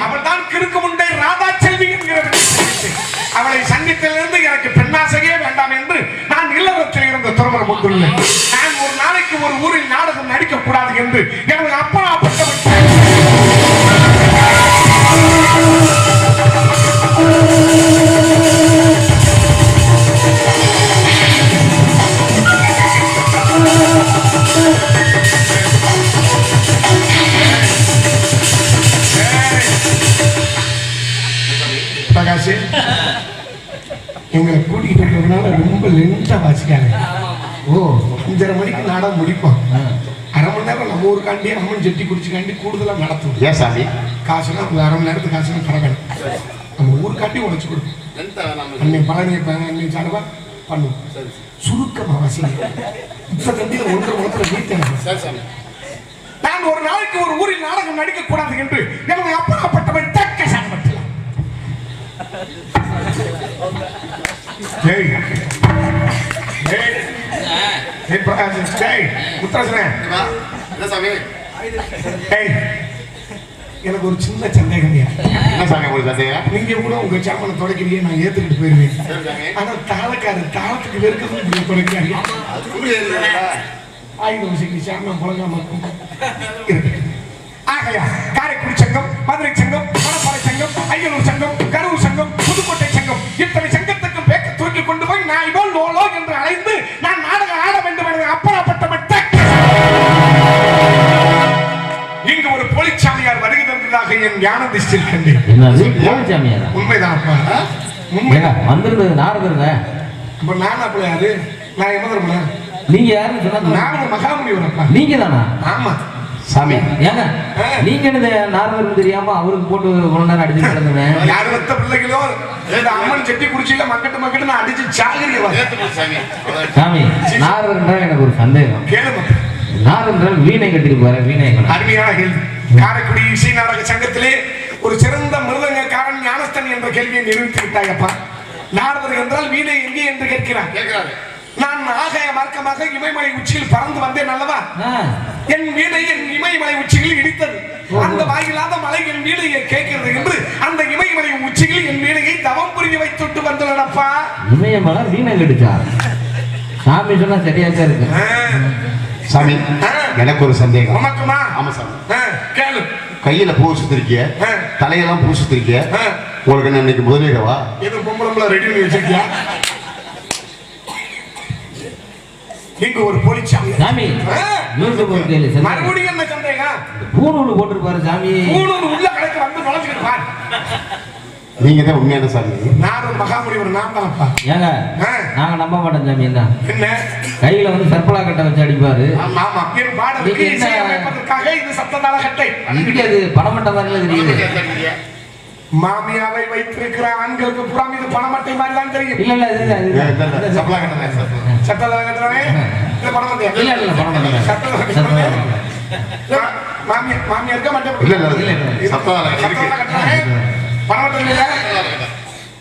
அவள் தான் கிறுக்கு முண்டை ராதா செல்வி அவளை சங்கத்திலிருந்து எனக்கு பெண்ணாசையே வேண்டாம் என்று நான் இல்லறத்தில் இருந்த துறவரம் கொண்டுள்ளேன். நான் ஒரு நாளைக்கு ஒரு ஊரில் நாடகம் நடிக்க கூடாது என்று பிரகாஷ் எங்களை கூட்டிகிட்டு வந்ததுனால ரொம்ப லென்த்தா வாசிக்காங்க. ஓ அஞ்சரை மணிக்கு நாடகம் முடிப்போம். அரை மணி நேரம் நம்ம ஊருக்காண்டி அம்மன் செட்டி குடிச்சுக்காண்டி கூடுதலா நடத்துவோம். ஏன் சாமி? காசுனா ஒரு அரை மணி நேரத்துக்கு காசுனா தரவேன் நம்ம ஊருக்காண்டி உழைச்சு கொடுப்போம். அன்னை பழனி அன்னை சார்பா பண்ணுவோம். சுருக்கமா வாசிங்க. இப்ப தண்டியில் ஒன்று ஒருத்தர் வீட்டை நான் ஒரு நாளைக்கு ஒரு ஊரில் நாடகம் நடிக்க கூடாது என்று தக்க சாம்பட்டலாம் ஏய் ஏய் ஏய் பிரகாஷ் ஏய் முத்தரசனே என்ன சாமி ஏய் எனக்கு ஒரு சின்ன சந்தேகம் என்ன சாமி உங்களுக்கு சந்தேகம்? நீங்க கூட உங்க சாமனை தொடக்கிறீங்க நான் ஏத்துக்கிட்டு போயிருவேன். ஆனா தாளக்காரு தாளத்துக்கு வெறுக்கிறது இப்படி தொடக்கிறாங்க ஆயுதம் செஞ்சு சாமம் புழங்காம இருக்கும். ஆகையா காரைக்குடி சங்கம் மதுரை சங்கம் மணப்பாறை சங்கம் அய்யலூர் சங்கம் கரூர் ஞான திஷ்டில் கண்டேன் என்னது கோவிச்சாமியாரா உண்மைதான் அப்பா உண்மை. ஏங்க வந்திருந்தது நாரதருங்க அப்ப நான் அப்படி யாரு? நான் எமதர்மனா நீங்க யாருன்னு சொன்னா நான் மகாமுனிவர் அப்பா நீங்க தானா? ஆமா. சாமி ஏங்க நீங்க என்ன நாரதர் தெரியாம அவருக்கு போட்டு ஒரு நேரம் அடிச்சு கிடந்துவேன் யார் வத்த பிள்ளைகளோ? இந்த அம்மன் செட்டி குடிச்சில மக்கட்டு மக்கட்டு நான் அடிச்சு சாகரிய சாமி. சாமி நாரதர் என்றால் எனக்கு ஒரு சந்தேகம். கேளு மக்கள். நாரதர் என்றால் வீணை கட்டிட்டு போற வீணை. அருமையான கேள்வி. காரைக்குடி இசை நாடக சங்கத்திலே ஒரு சிறந்த மிருதங்கக்காரன் ஞானஸ்தன் என்ற கேள்வியை நிரூபித்து விட்டாயப்பா நாரதர் என்றால் வீணை எங்கே என்று கேட்கிறான் கேட்கிறாரு. நான் ஆகாய மார்க்கமாக இமயமலை உச்சியில் பறந்து வந்தேன் அல்லவா? என் வீணை என் இமயமலை உச்சியில் இடித்தது. அந்த வாயிலாத மலை என் வீணையை கேட்கிறது என்று அந்த இமயமலை உச்சியில் என் வீணையை தவம் புரிய வைத்துட்டு வந்துள்ளனப்பா இமயமலை வீணை கட்டுச்சா சாமி சொன்னா சரியாச்சா இருக்கு. சாமி எனக்கு ஒரு சந்தேகம். ஆமா சாமி. ஆ, கேளு. கையில பூ சுத்திருக்கிய ஆ. தலையெல்லாம் பூ சுத்திருக்கிய ஆ. உங்களுக்கு என்ன இன்னைக்கு முதலீடவா? எது பொம்பளம்பள ரெடி பண்ணி வச்சிருக்கியா? இங்க ஒரு போலிச்சாமி சாமி ஒரு கேள்வி சரி. மறுபடியும் என்ன சந்தேகம்? பூணூல் போட்டிருப்பாரு சாமி. மூணு உள்ள கடைக்கு வந்து நுழைஞ்சுக்கிட்டு பாரு. நீங்க தான் உண்மையான சாமி. நான் ஒரு மகாமுனிவர் நான் தானப்பா ஏங்க ஆ. நாங்க நம்ப மாட்டோம் சாமி என்ன? என்ன? கையில வந்து சர்ப்பலா கட்டை வச்சு அடிப்பாரு. ஆமா ஆமா. என் பாடலுக்கு இசையமைப்பதற்காக இது சத்ததாள கட்டை. இதுக்கு அது பணமட்ட மாதிரில தெரியுது மாமியாவை வைத்திருக்கிற ஆண்களுக்கு புறம் இது பணமட்டை மாதிரி தான் தெரியும். இல்ல இல்ல இது- இல்ல, இல்ல, சப்பலா கட்டணம் இல்ல, பணமட்ட மாமியார் மாமியாருக்கு மட்டை இல்ல, இல்ல,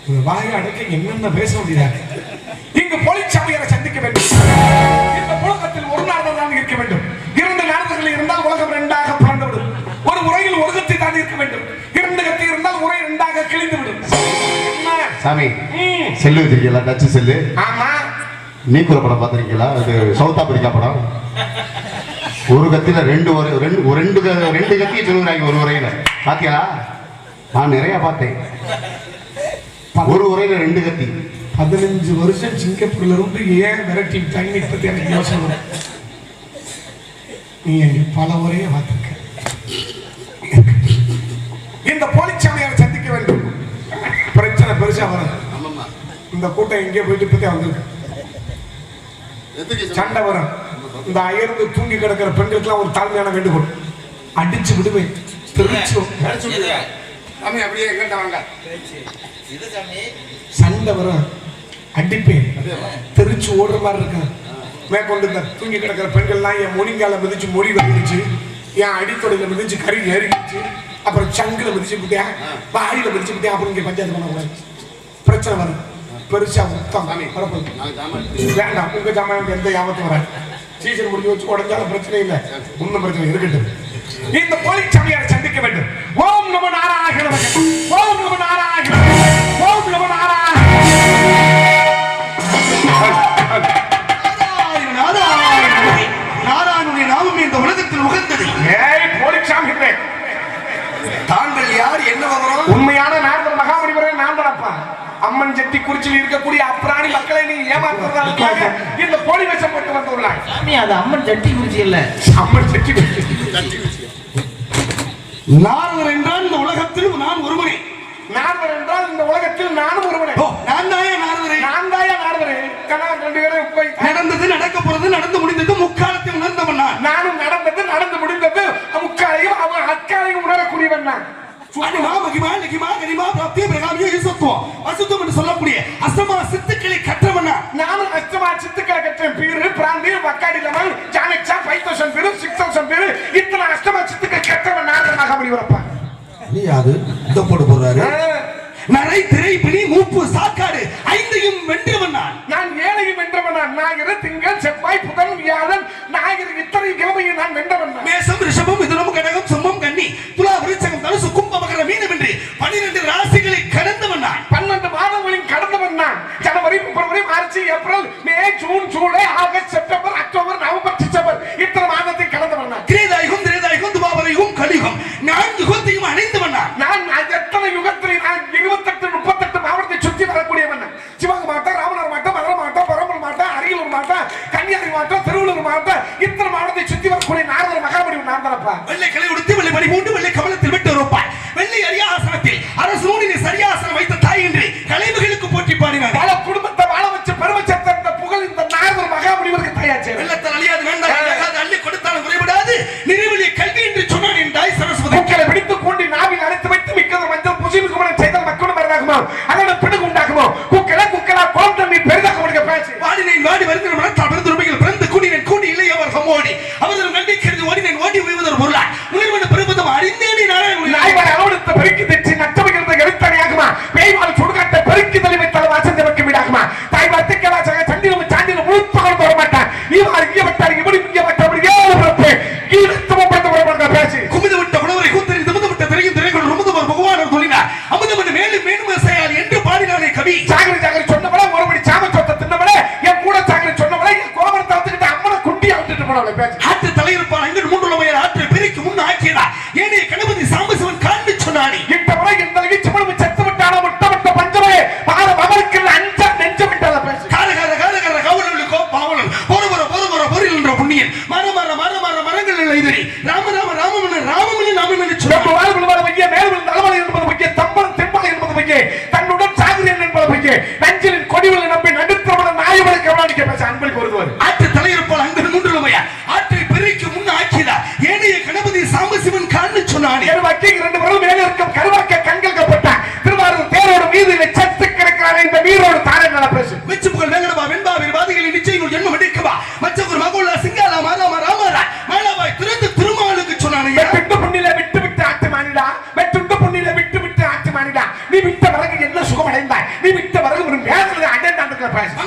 உங்க வாயை அடக்க என்னென்ன பேச முடியாது இங்கு போலிச்சாமியாரை சந்திக்க வேண்டும். இந்த உலகத்தில் ஒரு நாடு தான் இருக்க வேண்டும். இரண்டு நாடுகள் இருந்தால் உலகம் இரண்டாக பிளந்துவிடும் ஒரு உரையில் ஒரு கத்தி தான் இருக்க வேண்டும். இரண்டு கத்தி இருந்தால் உரை இரண்டாக கிழிந்து விடும் என்ன? சாமி. செல்லு வச்சிருக்கீங்களா டச்சு செல்லு? ஆமா. நீக்குற படம் பார்த்திருக்கீங்களா? இது சவுத் ஆப்பிரிக்கா படம். ஒரு கத்தில ரெண்டு ஒரு ரெண்டு ரெண்டு க- ரெண்டு கத்தியை சொல்லுறாங்க ஒரு உரையில. பாத்தியா நான் நிறைய பார்த்தேன். ஒரு உரையில ரெண்டு கத்தி. பதினஞ்சு வருஷம் சிங்கப்பூர்ல இருந்து ஏன் விரட்டி விட்டாங்கன்னு இப்பத்தி எனக்கு யோசனை. நீ பல முறையே பார்த்திருக்க. இந்த போலிச்சாமியாரை சந்திக்க வேண்டும். பிரச்சனை பெருசா வரும் இந்த கூட்டம் எங்கேயோ போயிட்டு இப்பத்தே வந்திருக்கு. சண்டை வரும். இந்த அயர்ந்து தூங்கி கிடக்கிற பெண்களுக்கெல்லாம் ஒரு தாழ்மையான வேண்டுகோள். அடிச்சு விடுவேன். தெரிச்சு சாமி அப்படியே எங்கிட்ட வாங்க. சண்டை வரும் அடிப்பேன் தெரிச்சு ஓடுற மாதிரி இருக்கான் மேற்கொண்டு இந்த தூங்கி கிடக்கிற பெண்கள்லாம் என் முனிங்கால மிதிச்சு மொழி வந்துருச்சு என் அடித்தொடையில மிதிச்சு கறி ஏறிடுச்சு. அப்புறம் சங்கில் மிதிச்சு விட்டியா பாடியில் மிதிச்சு விட்டியா அப்புறம் இங்கே பஞ்சாயத்து பண்ணக்கூடாது. பிரச்சனை வரும் பெருசா முத்தம் வேண்டாம் உங்க ஜாமான் எந்த யாபத்தும் வராது. சீசன் முடிஞ்சு வச்சு உடஞ்சாலும் பிரச்சனை இல்லை. ஒன்றும் பிரச்சனை இருக்கட்டும். இந்த போலி சாமியாரை சந்திக்க வேண்டும். ஓம் நம உண்மையான நாங்கள் மகாபலிபுரே நான் அம்மன் செட்டி குறிச்சியில் இருக்கக்கூடிய அப்பிராணி மக்களை நீ ஏமாத்துறதுக்காக இந்த போலி வேஷம் போட்டு வந்துள்ளாய். அம்மன் அம்மன் செட்டி என்றால் இந்த உலகத்தில் நானும் ஒருவனே. நான் தாயா நாடுவரே நான் தாயா நாடுவரே கணவன் ரெண்டு பேரும் போய் நடந்தது நடக்க போறது நடந்து முடிந்தது முக்காலத்தை உணர்ந்தவன் நானும் நடந்தது நடந்து முடிந்தது. முக்காலையும் அவன் அக்காலையும் உணரக்கூடியவன் நான். சுவாமிமா மகிமா லகிமா கனிமா பிராப்தி பிரகாமிய ஈசத்துவம். அசுத்தம் என்று சொல்லக்கூடிய அசமா சித்துக்களை கற்றவனா நானும் அசமா சித்துக்களை கற்றேன். பேரு பிராந்தி வக்காடி லெவல் ஜானக்ஸா ஃபைவ் தௌசண்ட் பேரு சிக்ஸ் தௌசண்ட் பேரு. இத்தனை அஷ்டமா சித்துக்களை கற்றவன் நான் மகாபலி வரப்பா நீ அது போட்டு போடுறாரு. நரை திரை பிணி மூப்பு சாக்காடு ஐந்தையும் வென்றவன் நான். நான் ஏழையும் வென்றவன் நான். திங்கள் செவ்வாய் புதன் வியாழன். ஞாயிறு இத்தனை கிழமையும் நான் வென்றவன் மேசம் ரிஷ পাইছে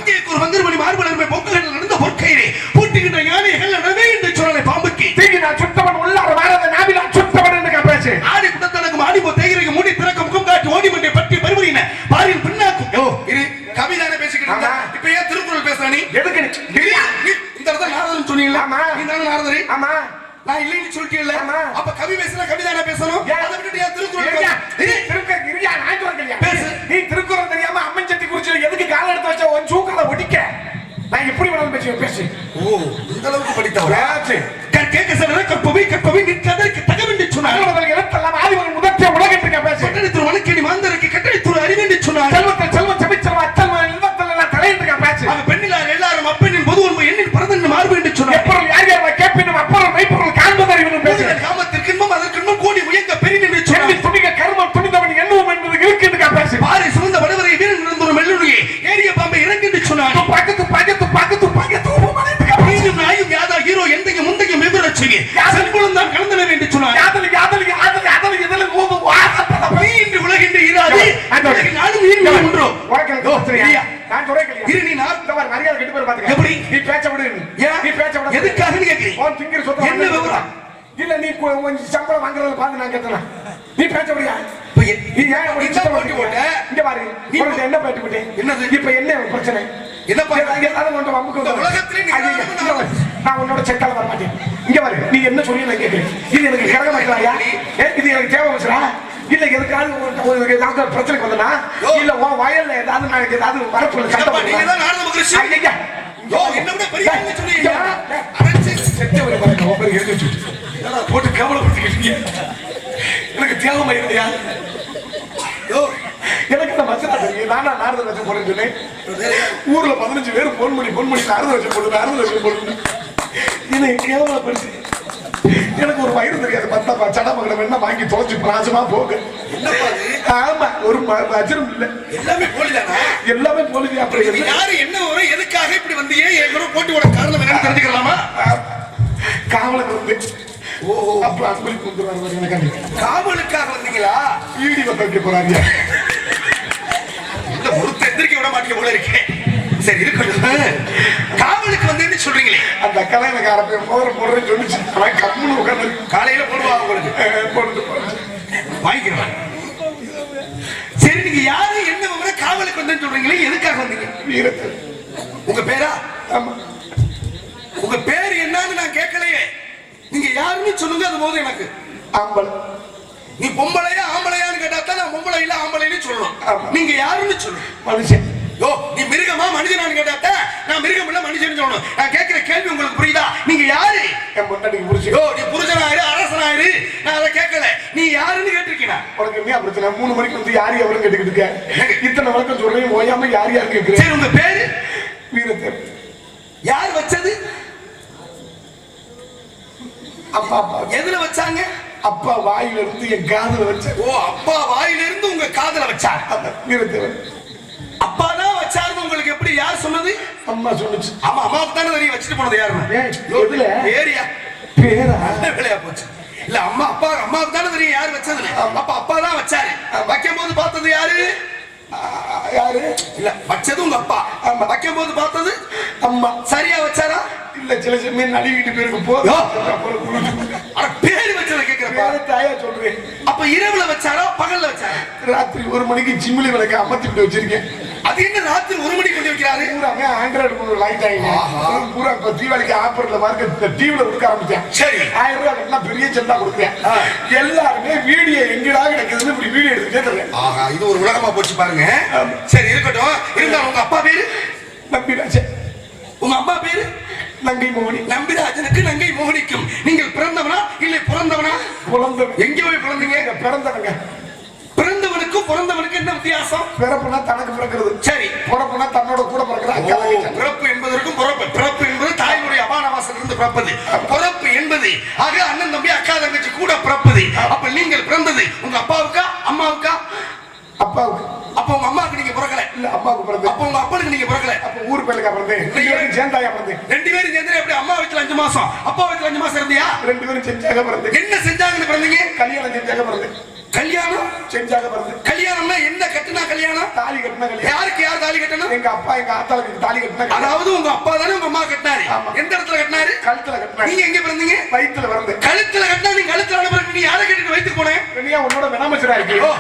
வாங்குறத பார்த்து நான் கேட்டேன்? நீ பேச முடியா நீ ஏன் என்ன போட்டி போட்ட? இங்க பாரு நீ என்ன பேட்டி போட்டேன் என்னது? இப்ப என்ன பிரச்சனை? பாரு. நான் உன்னோட செக்கால வர மாட்டேன். இங்க பாரு நீ என்ன சொல்லி நான் கேட்கிறேன் இது எனக்கு கிரக மாட்டலாயா இது எனக்கு தேவை வச்சுரா இல்ல எதுக்காவது ஏதாவது பிரச்சனைக்கு வந்தனா. இல்ல உன் வயல்ல ஏதாவது நான் ஏதாவது சண்டை என்னப்பா, நீங்க தான் நாரத மகரிஷி. ஐயா என்னை விட பெரிய பாருங்க எழுதி என்னடா போட்டு கேவலப்படுத்திக்கிட்டீங்க? எனக்கு தேவை இல்லையா யோ, எனக்கு என்ன மச்சனா தெரியும். நானா நாரத வச்சு போறேன்னு சொன்னேன். ஊர்ல பதினஞ்சு பேர் போன் பண்ணி போன் பண்ணி நாரத வச்சு போடு நாரத வச்சு போடு என்னை கேவலப்படுத்தி. எனக்கு ஒரு வயிறு தெரியாது. பத்தப்பா சடமங்கலம் என்ன வாங்கி தொலைச்சு நாசமா போக? ஆமா ஒரு ம- வஜ்ரம் இல்ல. எல்லாமே போலிதானா? எல்லாமே போலுது அப்புறம் யாரு, என்ன விவரம், எதுக்காக இப்படி வந்தீங்க? என் கூட போட்டி போட காரணம் என்னன்னு தெரிஞ்சுக்கலாமா? காவலுக்கு வந்து அப்ப அன்பளிப்பு வந்துருவாரு எனக்கு காவலுக்காக வந்தீங்களா? ஈடி வந்து வைக்க போறாரு இல்ல, ஒருத்தர் எந்திரிக்க விட மாட்டீங்க போல இருக்கே. சரி, இருக்கட்டும். காவலுக்கு வந்தேன்னு சொல்றீங்களே. அந்த அக்கெல்லாம் எனக்கு மோதிர போடுறேன்னு சொல்லிச்சு. அவன் கம்முன்னு உட்காந்து காலையில போடுவா உங்களுக்கு? போட்டு வாங்கிக்கிறேன் சரி நீங்க யாரு என்ன விவரம் காவலுக்கு வந்தேன்னு சொல்றீங்களே எதுக்காக வந்தீங்க? வீரத்தை. உங்க பேரா? ஆமா. உங்க பேர் என்னன்னு நான் கேட்கலையே. நீங்க யாருன்னு சொல்லுங்க அது போதும் எனக்கு. ஆம்பல் நீ பொம்பளையா ஆம்பளையான்னு கேட்டா தான் நான் பொம்பளை இல்ல ஆம்பளைன்னு சொல்லணும். நீங்க யாருன்னு சொல்லணும் மனுஷன். யோ நீ மிருகமா மனுஷனான்னு கேட்டா தான் நான் மிருகம் இல்ல மனுஷன் சொல்லணும். நான் கேட்கிற கேள்வி உங்களுக்கு புரியுதா? நீங்க யாரு? என் பொண்டாட்டிக்கு புரிச்சு யோ நீ புருஷனாயிரு அரசனாயிரு. நான் அதை கேட்கல. நீ யாருன்னு கேட்டிருக்கீனா? உனக்கு என்ன பிரச்சனை? மூணு மணிக்கு வந்து யார் எவரும் கேட்டுக்கிட்டு இருக்க? இத்தனை வழக்கம் சொல்றேன் ஓயாம யார் யார் கேட்கிறேன்? உங்க பேரு? வீரத்தை யார் வச்சது? அப்பா அப்பா. எதுல வச்சாங்க? அப்பா வாயில இருந்து என் காதுல வச்ச. ஓ அப்பா வாயில இருந்து உங்க காதுல வீரத்தேவன். அப்பா தான் வச்சாருன்னு உங்களுக்கு எப்படி யார் சொன்னது? அம்மா சொன்னுச்சு. ஆமா அம்மாவுக்கு தானே தெரியும் வச்சுட்டு போனது யாருன்னு? ஏரியா பேரா? வேலையா போச்சு? இல்ல அம்மா அப்பா அம்மாவுக்கு தானே தெரியும் யார் வச்சதுன்னு. அப்ப அப்பா தான் வச்சாரு. வைக்கும் போது பார்த்தது யாரு? யாரு? இல்ல வச்சது உங்க அப்பா. வைக்கும் போது பார்த்தது அம்மா. சரியா வச்சாரா? இல்ல சில சமயம் நழுவிட்டு போயிருக்கு யோ. போதும். ஆனா பேர் வச்சதை கேக்குறப்பா தாயா சொல்றேன். அப்ப இரவுல வச்சாரா பகல்ல வச்சாரா? ராத்திரி ஒரு மணிக்கு ஜிம்மிலி விளக்க அமர்த்திட்டு வச்சிருக்கேன். அது என்ன ராத்திரி ஒரு மணிக்கு கொண்டு வைக்கிறாரு? பூராமே ஆண்ட்ராய்டு ஃபோன் லைட் ஆகிங்க பூரா இப்போ தீபாவளிக்கு ஆஃபர்ல மார்க்கெட் டிவில கொடுக்க ஆரம்பிச்சேன். சரி. ஆயிரம் ரூபாய் கட்டினா பெரிய செல்லா கொடுக்குறேன் ஆ. எல்லாருமே வீடியோ எங்கடா கிடைக்குதுன்னு இப்படி வீடியோ எடுத்துட்டே தர்றேன் ஆஹா இது ஒரு உலகமா போச்சு பாருங்க. சரி இருக்கட்டும். இருந்தாலும் உங்க அப்பா பேரு? நம்பிராஜன். உங்க அம்மா பேரு? நங்கை மோகனி. நம்பிராஜனுக்கு நங்கை மோகனிக்கும். நீங்கள் பிறந்தவனா இல்லை பிறந்தவனா? குழந்தவன் எங்க போய் பிறந்தீங்க? பிறந்தவங்க. பிறந்தவனுக்கும் பிறந்தவனுக்கு என்ன வித்தியாசம்? பிறப்புனா தனக்கு பிறக்கிறது. சரி. பிறப்புனா தன்னோட கூட பிறக்கிற அக்கா ஓ, தங்கச்சி. பிறப்பு என்பதற்கும் பிறப்பு. பிறப்பு என்பது தாய்மொழி அபானவாசல் இருந்து பிறப்பது பிறப்பு என்பது ஆக அண்ணன் தம்பி அக்கா தங்கச்சி கூட பிறப்பது. அப்ப நீங்கள் பிறந்தது உங்க அப்பாவுக்கா அம்மாவுக்கா? அப்பாவுக்கு. அப்ப உங்க பிறக்கல இல்ல அப்பாவுக்கு பிறந்தேன் அப்ப உங்க அப்பனுக்கு நீங்க பிறக்கல. அப்ப ஊர் பேருக்கா பிறந்தேன் ரெண்டு பேரும் சேர்ந்தாயா பிறந்தேன் ரெண்டு பேரும் சேர்ந்து எப்படி அம்மா வயசுல அஞ்சு மாசம் அப்பா வயசுல அஞ்சு மாசம் இருந்தியா? ரெண்டு பேரும் செஞ்சாக பிறந்தேன் என்ன செஞ்சாங்கன்னு பிறந்தீங்க? கல்யாணம் செஞ்சாக பிறந்தேன் கல்யாணம்? செஞ்சாக பிறந்தேன் கல்யாணம்னா என்ன கட்டுனா கல்யாணம்? தாலி கட்டின கல்யாணம். யாருக்கு யார் தாலி கட்டணும்? எங்க அப்பா எங்க ஆத்தாளுக்கு தாலி கட்டின. அதாவது உங்க அப்பா தானே உங்க அம்மா கட்டினாரு. எந்த இடத்துல கட்டினாரு? கழுத்துல கட்டின நீங்க எங்க பிறந்தீங்க? வயித்துல பிறந்தேன் கழுத்துல கட்டினா நீ கழுத்துல அனுப்புறதுக்கு நீ யாரை கட்டிட்டு வயிற்றுக்கு போனேன்? உன்னோட வினாமச்சரா இருக்கு. ஓ.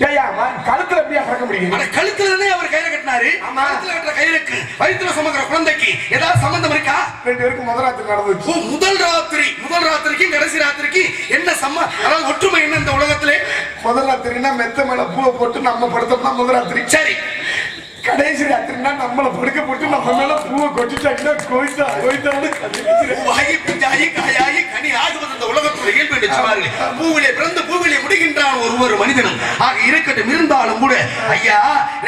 ஏயா கழுத்துல எப்படியா பிறக்க முடியும்? அட கழுத்துல தானே அவர் கையில கட்டினாரு. கழுத்துல கட்டுற கயிறுக்கு வயிற்றுல சுமக்கிற குழந்தைக்கு ஏதாவது சம்பந்தம் இருக்கா? ரெண்டு பேருக்கும் முதலாத்து நடந்துச்சு ஓ முதல் ராத்திரி முதல் ராத்திரிக்கும் கடைசி ராத்திரிக்கு என்ன சம்ம அதாவது ஒற்றுமை என்ன இந்த உலகத்திலே? முதல் ராத்திரினா மெத்த மேல பூவை போட்டு நம்ம படுத்தோம்னா முதல் ராத்திரி. சரி கடைசி ராத்திரினா நம்மள படுக்க போட்டு நம்ம மேல பூவை கொட்டிட்டாங்கன்னா கோய்த்தா கோய்த்தான்னு. பூவாகி பிஞ்சாகி காயாகி கனி ஆகுவது இந்த உலகத்துல இயல்பு என்று சொன்னார்கள். பூவிலே பிறந்து பூவிலே முடிகின்றான் ஒவ்வொரு மனிதனும். ஆக இருக்கட்டும் இருந்தாலும் கூட ஐயா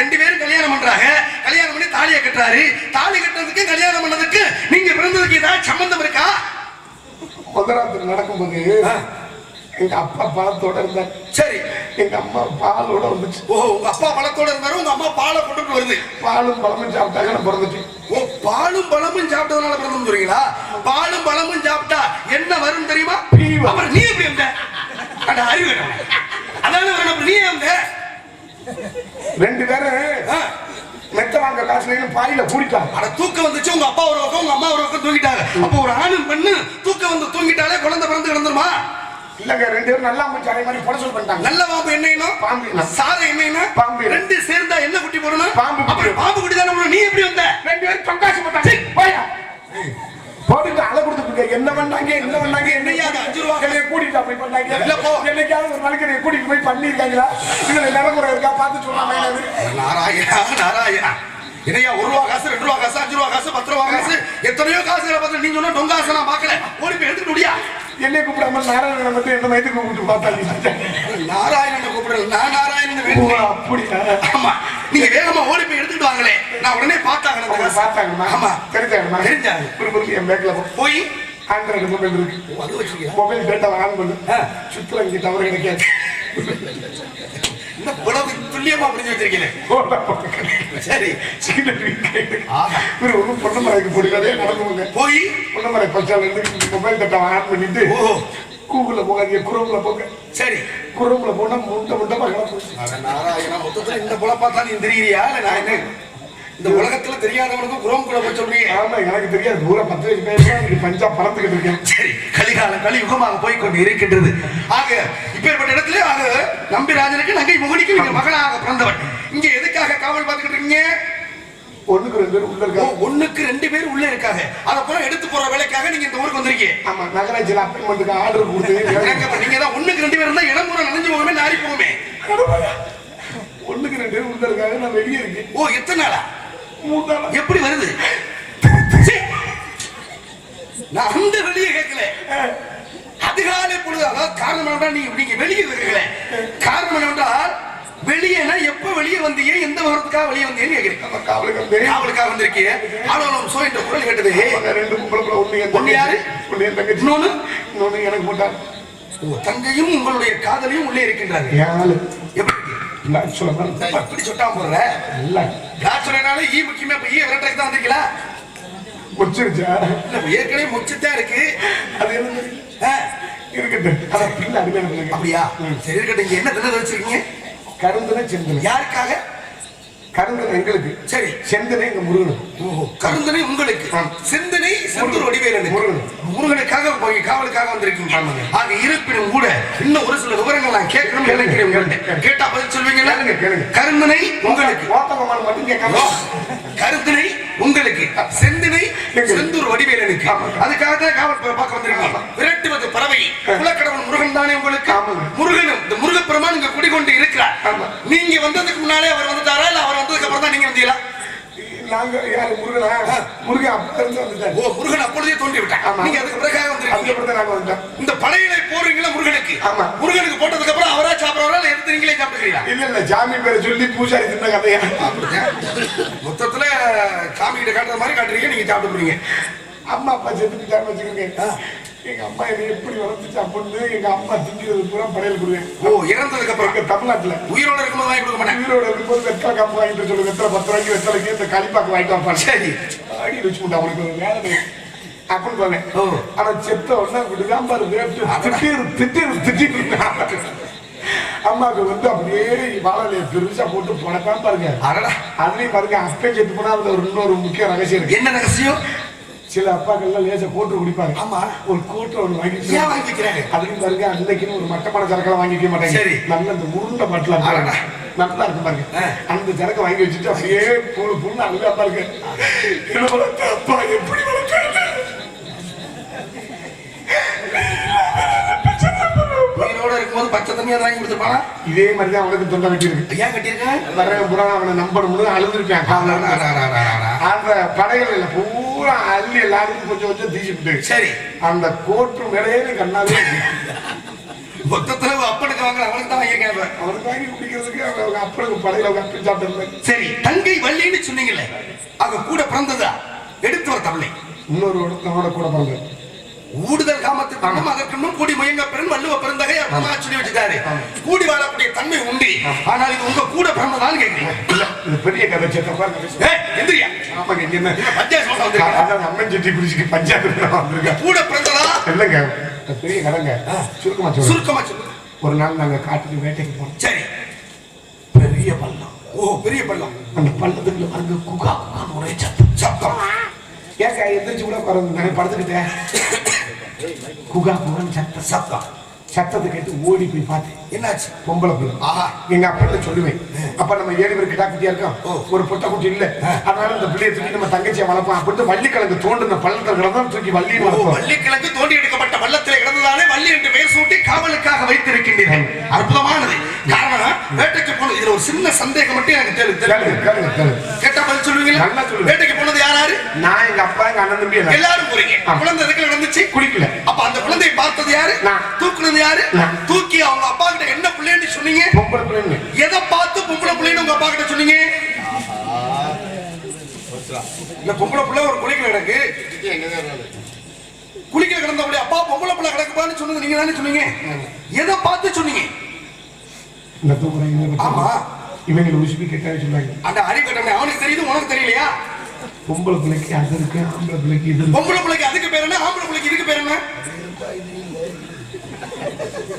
ரெண்டு பேரும் கல்யாணம் பண்றாங்க. கல்யாணம் பண்ணி தாலியை கட்டுறாரு. தாலி கட்டுறதுக்கு கல்யாணம் பண்ணதுக்கு நீங்க பிறந்ததுக்கு ஏதாவது சம்பந்தம் இருக்கா? முதல் ராத்திரி நடக்கும்போது எங்க அப்பா பழத்தோட இருந்தார். சரி எங்க அம்மா பாலோட வந்துச்சு. ஓ அப்பா பழத்தோட இருந்தாரு உங்க அம்மா பாலை கொண்டு வருது. பாலும் பழமும் சாப்பிட்டாங்க நான் பிறந்துட்டேன். ஓ பாலும் பழமும் சாப்பிட்டதுனால பிறந்தோம் சொல்றீங்களா? பாலும் பழமும் சாப்பிட்டா என்ன வரும் தெரியுமா. அப்புறம் நீ எப்படி வந்த அட அறிவு. அதானே வரணும் நீ வந்த? ரெண்டு பேரும் மெத்த வாங்க காசு பிரச்சனைன்னு பாயில கூடிட்டாங்க. அட தூக்கம் வந்துச்சு உங்க அப்பா ஒரு பக்கம் உங்க அம்மா ஒரு பக்கம் தூங்கிட்டாங்க. அப்போ ஒரு ஆணும் பெண்ணு தூக்கம் வந்து தூங்கிட்டாலே குழந்தை பிறந்து கிடந்துருமா? இல்லங்க ரெண்டு பேரும் நல்லா முடிச்சு அதே மாதிரி புடசல் பண்ணிட்டாங்க நல்ல பாம்பு என்ன இனம்? பாம்பு. சாரை என்ன இனம்? பாம்பு. ரெண்டு சேர்ந்தா என்ன குட்டி போடணும் பாம்பு. அப்புறம் பாம்பு குட்டி தானே. நீ எப்படி வந்த ரெண்டு பேரும் தொங்காசு போட்டாங்க போயா போட்டுட்டு அலை கொடுத்துட்டு என்ன பண்ணாங்க என்ன பண்ணாங்க என்னையா அஞ்சு ரூபா? என்னைய கூட்டிட்டு போய் பண்ணாங்க இல்ல, போ. என்னைக்காவது ஒரு நாளைக்கு என்னைய கூட்டிட்டு போய் பண்ணிருக்காங்களா இதுல நிலமுறை இருக்கா பார்த்து என்னது நாராயணா நாராயணா இதையா ஒரு ரூபா காசு ரெண்டு ரூபா காசு அஞ்சு ரூபா காசு பத்து ரூபா காசு எத்தனையோ காசுகளை பார்த்து நீ சொன்ன டொங்க காசு நான் பார்க்கல. ஓடி போய் எடுத்துட்டு முடியா என்னை கூப்பிடாம நாராயணனை மட்டும் என்ன மயத்துக்கு கூப்பிட்டு பார்த்தாங்க. நாராயணனை கூப்பிடுறது நான் நாராயணன் அப்படியா? ஆமா. நீங்க வேகமா ஓடி போய் எடுத்துட்டு வாங்களே. நான் உடனே பார்த்தாங்க பார்த்தாங்கம்மா. ஆமா. தெரிஞ்சாங்கம்மா. தெரிஞ்சாங்க. பொருள் என் பேக்ல போய்? ஆண்ட்ராய்டு மொபைல் இருக்கு. மொபைல் டேட்டா ஆன் பண்ணு இங்கே தவறு கிடைக்காது. இந்த புலவு துல்லியமா புரிஞ்சு வச்சிருக்கீங்க. சரி. ஒரு ஒன்றும் பொன்னமலைக்கு போடுறதே நடந்துங்க போய். பொன்னமலை பச்சால இருந்து மொபைல் டேட்டா ஆன் பண்ணிட்டு ஓ. கூகுள்ல போகாதீங்க குரோம்ல போங்க. சரி. குரோம்ல போனா முண்டை முண்டமா கிடக்கும் அட நாராயணா மொத்தத்துல இந்த புலப்பா தான் நீ தெரியறியா? இல்ல நான் என்ன? இந்த உலகத்துல தெரியாதவனுக்கும் குரோம் குள்ள போய் சொல்றீங்க ஆமா எனக்கு தெரியாது. பூரா பத்து வயசு பேர் பஞ்சா பறந்துகிட்டு இருக்கேன். சரி கலிகாலம் கலியுகமாக போய் கொண்டு இருக்கின்றது. ஆக இப்பேற்பட்ட இடத்துல ஆக நம்பிராஜனுக்கு நங்கை முகனிக்கு நீங்க மகனாக பிறந்தவன். இங்க எதுக்காக காவல் பார்த்துக்கிட்டு இருக்கீங்க? ஒண்ணுக்கு ரெண்டு பேரும் உள்ள இருக்காங்க. ஒண்ணுக்கு ரெண்டு பேர் உள்ள இருக்காங்க. அத பூரா எடுத்து போற வேலைக்காக நீங்க இந்த ஊருக்கு வந்திருக்கீங்க. ஆமா நகராட்சியில் அப்பாயின்மெண்ட்டுக்கு ஆர்டர் கொடுத்து நீங்க தான் ஒண்ணுக்கு ரெண்டு பேர் இருந்தா இடம் பூரா நனைஞ்சு போகமே நாரி போகுமே. ஒண்ணுக்கு ரெண்டு பேரும் உள்ள இருக்காங்க நான் வெளியே இருக்கேன். ஓ எத்தனை நாளா? எப்படி வருது. நான் அந்த வெளியே கேட்கல. அதிகாலை பொழுது அதாவது காரணம் என்னடா நீ நீங்க வெளியே இருக்கல காரணம் என்னவென்றால் வெளியேனா எப்ப வெளியே வந்தீங்க? எந்த வாரத்துக்காக வெளியே வந்தீங்கன்னு கேக்குறீங்க காவலுக்காக வந்திருக்கீங்க ஆனாலும் சோ என்ற குரல் கேட்டது. ரெண்டு பொம்பளை பிள்ளை, ஒண்ணு ஒண்ணு யாரு? ஒண்ணு தங்கச்சி. இன்னொன்னு? இன்னொன்னு எனக்கு உங்க தங்கையும் உங்களுடைய காதலியும் உள்ளே இருக்கின்றார்கள். எப்படி? எப்படி சொட்டா போடுற? இல்ல. யார் சொன்னாலும் ஈ முக்கியமா இப்ப ஈ விரட்டுறதுக்கு தான் வந்திருக்கீங்களா முடிச்சிருச்சா ஏற்கனவே முடிச்சுதான் இருக்கு. அது என்ன ஆ, இருக்கட்டும். அதான் பிள்ளை அடிமையா இருக்கு அப்படியா? சரி இருக்கட்டும். என்ன தினம் வச்சிருக்கீங்க? கருந்தனை செந்தனை யாருக்காக? கருந்தனை எங்களுக்கு சரி செந்தனை எங்க முருகனுக்கு ஓஹோ கருந்தனை உங்களுக்கு. சிந்தனை செந்தூர் வடிவேலனுக்கு முருகன். முருகனுக்காக போய் காவலுக்காக வந்திருக்கீங்க. ஆக இருப்பினும் கூட இன்னும் ஒரு சில விவரங்கள் நான் கேட்கணும் நினைக்கிறேன். கேட்டா பதில் சொல்வீங்களா? கேளுங்க. கருந்தனை உங்களுக்கு. ஓத்தகமான மட்டும் கேட்காம. கருத்தினை உங்களுக்கு. செந்தினை. செந்தூர் வடிவேலனுக்கு. அதுக்காக தான் காவல் பார்க்க வந்திருக்கீங்க விரட்டுவது பறவை. குலக்கடவுள் முருகன் தானே உங்களுக்கு. முருகனும் இந்த முருகப்பெருமான் இங்க குடிகொண்டு இருக்கிறார். நீங்க வந்ததுக்கு முன்னாலே அவர் வந்துட்டாரா இல்ல அவர் வந்ததுக்கு அப்புறம் தான் நீங்க வந்தீங்களா நாங்க யாரு முருகனா முருகன் அப்ப இருந்து வந்துட்டாரு. ஓ முருகன் அப்பொழுதே தோன்றி விட்டார். ஆமா. நீங்க அதுக்கு பிறகாக வந்திருக்கீங்க. நாங்க வந்துட்டோம். இந்த படையிலை போடுறீங்களா முருகனுக்கு? ஆமா. முருகனுக்கு போட்டதுக்கு அப்புறம் அவரா சாப்பிடுறவரா எடுத்து நீங்களே சாப்பிடுறீங்களா இல்ல இல்ல ஜாமி பேரை சொல்லி பூசாரி தின்ன கதையா? மொத்தத்துல சாமி கிட்ட காட்டுற மாதிரி காட்டுறீங்க நீங்க சாப்பிட்டு போறீங்க. அம்மா அப்பா செத்துக்கிட்டான்னு வச்சுக்கோங்க? எங்க அம்மா என்னை எப்படி வளர்த்துச்சு அப்படின்னு எங்க அம்மா திங்கிறது பூரா படையல் கொடுவேன் ஓ இறந்ததுக்கு அப்புறம்? எங்க தமிழ்நாட்டுல. உயிரோட இருக்கும்போது வாங்கி கொடுக்க மாட்டேன். உயிரோட இருக்கும்போது வெத்தலை காப்பு வாங்கிட்டு சொல்லு. வெத்தலை பத்து ரூபாய்க்கு வெத்தலைக்கு இந்த களிப்பாக்கு வாங்கிட்டு வாப்பான் சரி. அடி வச்சு விட்டா அவனுக்கு வேலை அப்படின்னு ஓ. ஆனா செத்த உடனே விடுதான் பாரு திட்டிரு திட்டிரு திட்டிரு அம்மாவுக்கு வந்து அப்படியே வாழலைய பெருசா போட்டு போனதான் பாருங்க. அதுலயும் பாருங்க அப்பே செத்து போனா அதுல ஒரு இன்னொரு முக்கிய ரகசியம் என்ன ரகசியம்? சில அப்பாக்கள்லாம் லேசா கோட்டு குடிப்பாங்க ஆமா. ஒரு கோட்டை ஒண்ணு வாங்கி ஏன் வாங்கி வைக்கிறாங்க? அதுலயும் பாருங்க அன்னைக்குன்னு ஒரு மட்டமான சரக்கெல்லாம் வாங்கி வைக்க மாட்டாங்க சரி. நல்ல இந்த உருண்டை அடடா. நல்லா இருக்கு பாருங்க. அந்த சரக்கை வாங்கி வச்சுட்டு அப்படியே புழு புண்ணு அழுகா பாருங்க என்ன வளர்த்த அப்பா எப்படி இருக்கும்போது பச்சை தண்ணியா வாங்கி கொடுத்துருப்பானா? இதே மாதிரி தான் அவனுக்கு தொண்டை வெட்டி இருக்கு ஏன் கட்டியிருக்க வர புறா அவனை நம்பணும்னு அழுதுருப்பேன் காலைல அந்த படைகள் இல்ல பூரா அள்ளி எல்லாருக்கும் கொஞ்சம் கொஞ்சம் தீச்சிட்டு சரி. அந்த கோட்டு மேலேயே கண்ணாவே. மொத்தத்துல அப்பனுக்கு வாங்குற அவனுக்கு தான் வாங்கியிருக்கேன். அவனுக்கு வாங்கி குடிக்கிறதுக்கு அவங்க அப்பனுக்கு படையில அவங்க அப்படி சாப்பிட்டு சரி தங்கை வள்ளின்னு சொன்னீங்களே அவ கூட பிறந்ததா? எடுத்து வர தமிழை. இன்னொரு ஒருத்தனோட கூட பிறந்தது ஊடுதல் காமத்துக்கு முன்னும் அதற்கு முன்னும் கூடி முயங்க பெரும் வள்ளுவ பெருந்தகை அம்மா சொல்லி வச்சுட்டாரு. கூடி வாழக்கூடிய தன்மை உண்டு. ஆனால் இது உங்க கூட பிறந்ததான்னு கேக்குறீங்க இல்ல இது பெரிய கதை ஏய், எந்திரியா. பஞ்சாயத்து அம்மன் செட்டி குடிச்சுக்கு பஞ்சாயத்து கூட பிறந்ததா? இல்லைங்க பெரிய கதைங்க. சுருக்கமா சுருக்கமா சொல்லு ஒரு நாள் நாங்க காட்டுக்கு வேட்டைக்கு போனோம். சரி. பெரிய பள்ளம். ஓ பெரிய பள்ளம். அந்த பள்ளத்துக்குள்ள அங்க குகா குகான்னு ஒரே சத்தம். சத்தம். ஏக்கா எந்திரிச்சு கூட பிறந்து படுத்துக்கிட்டேன். குகா குகன் சத்த சத்தம். சத்தத்தை கேட்டு ஓடி போய் பார்த்தேன் என்னாச்சு? பொம்பளை பிள்ளை ஆஹா. எங்க அப்பா சொல்லுவேன் அப்ப நம்ம ஏழு பேர் கிட்டா குட்டியா இருக்கோம். ஒரு பொட்டை குட்டி இல்ல. அதனால இந்த பிள்ளைய தூக்கி நம்ம தங்கச்சியை வளர்ப்போம். அப்படின்னு வள்ளிக்கிழங்கு தோண்டுன பள்ளத்தில் கிடந்தான் தூக்கி வளர்ப்போம். வள்ளிக்கிழங்கு தோண்டி எடுக்கப்பட்ட வள்ளத்திலே கிடந்ததாலே வள்ளி என்று பெயர் சூட்டி காவலுக்காக வைத்திருக்கின்றீர்கள். அற்புதமானது. காரணம் வேட்டைக்கு போனது இதுல ஒரு சின்ன சந்தேகம் மட்டும் எனக்கு தெரியும் கேட்டா பதில் சொல்லுவீங்களா? நல்லா சொல்லுவேன். வேட்டைக்கு போனது யார் யாரு? நான் எங்க அப்பா எங்க அண்ணன் தம்பி எல்லாரும் போறீங்க. குழந்தை எதுக்கு நடந்துச்சு குளிக்கல. அப்ப அந்த குழந்தையை பார்த்தது யாரு? நான். தூக்குனது யாரு. தூக்கி அவங்க அப்பா கிட்ட என்ன பிள்ளைன்னு சொன்னீங்க? பொம்பளை பிள்ளைங்க எதை பார்த்து பொம்பளை பிள்ளைன்னு உங்க அப்பா கிட்ட சொன்னீங்க? இல்ல பொம்பளை பிள்ளை ஒரு குளிக்கல கிடக்கு. குளிக்கல கிடந்தபடி அப்பா பொம்பளை பிள்ளை கிடக்குப்பான்னு சொன்னது நீங்க தானே சொன்னீங்க? எதை பார்த்து சொன்னீங்க? ஆமா. இவங்க உசுப்பி கேட்டாவே சொன்னாங்க. அந்த அறிவு அவனுக்கு தெரியுது உனக்கு தெரியலையா? பொம்பளை பிள்ளைக்கு அது இருக்கு ஆம்பளை பிள்ளைக்கு இது இருக்கு. பொம்பளை பிள்ளைக்கு அதுக்கு பேர் என்ன? ஆம்பளை பிள்ளைக்கு இதுக்கு பேர் என்ன?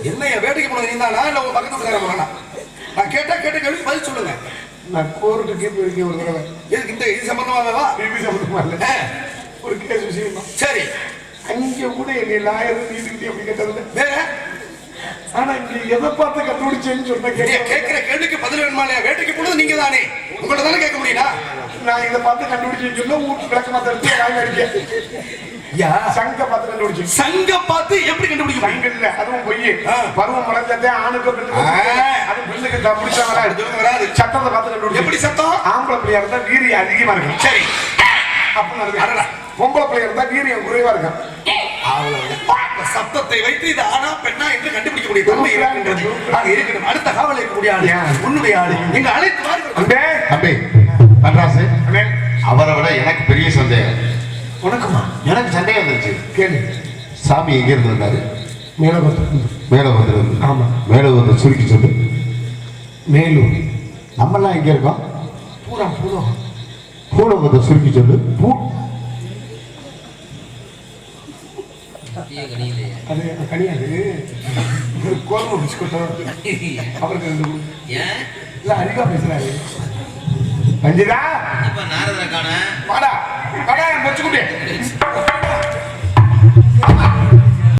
என்னையா வேட்டைக்கு போனது நீ தானா இல்ல பக்கத்து வீட்டுக்காரன் போனா நான் கேட்டா கேட்ட கேள்வி பதில் சொல்லுங்க. நான் கோர்ட்டுக்கே போயிருக்கேன் ஒரு தடவை. எதுக்கு இந்த இது சம்பந்தமாவா பிபி சம்பந்தமா இல்ல. ஒரு கேஸ் விஷயமா. சரி. அங்க கூட என்னை லாயர் நீதிபதி அப்படி கேட்டது வேற? ஆனா இங்க எதை பார்த்து கண்டுபிடிச்சேன்னு சொன்ன கேட்கிற கேள்விக்கு பதில் வேணுமா இல்லையா? வேட்டைக்கு போனது நீங்க தானே உங்கள்ட்ட தானே கேட்க முடியுதா? நான் இதை பார்த்து கண்டுபிடிச்சேன்னு சொல்ல வீட்டு விளக்க மாத்த எடுத்து வாங்கி அடிக்க. சங்க பார்த்து கண்டுபிடிச்சேன் சங்க பார்த்து எப்படி கண்டுபிடிக்க சங்க இல்ல அதுவும் பொய். பருவம் முளைஞ்சதே ஆணுக்கு. அது கண்டுபிடிச்சாங்களா அது வராது. சட்டத்தை பார்த்து கண்டுபிடிச்சேன் எப்படி சத்தம்? ஆம்பளை பிள்ளையா இருந்தா வீரியம் அதிகமா இருக்கும். சரி. அப்ப நடக்குது பொம்பளை பிள்ளையா இருந்தா வீரியம் குறைவா இருக்கும். சத்தத்தை வைத்து இது ஆனா பெண்ணா என்று கண்டுபிடிக்கக்கூடிய தன்மை இருக்கின்றது. ஆக அடுத்த காவல் இருக்கக்கூடிய ஆளு? உன்னுடைய ஆளு. எங்க அழைத்து வாருங்கள். அண்ணே அவரை விட எனக்கு பெரிய சந்தேகம். உனக்குமா? எனக்கு சந்தேகம் இருந்துச்சு. கேளு. சாமி எங்க இருந்து வந்தாரு? மேல பார்த்து. மேலே வந்து. ஆமா. மேலே வந்து சுருக்கி சொல்லு. மேலூர். நம்மெல்லாம் எங்க இருக்கோம்? பூரா பூரம் கூட வந்து சுருக்கி சொல்லு. பூ அது கனியாது. கோதுமை பிஸ்கட்டோ அவருக்கு இல்ல அதிகா பேசுறாரு. அஞ்சுதா இப்ப நாரதனை காண வாடா வாடா பொச்சுக்குட்டி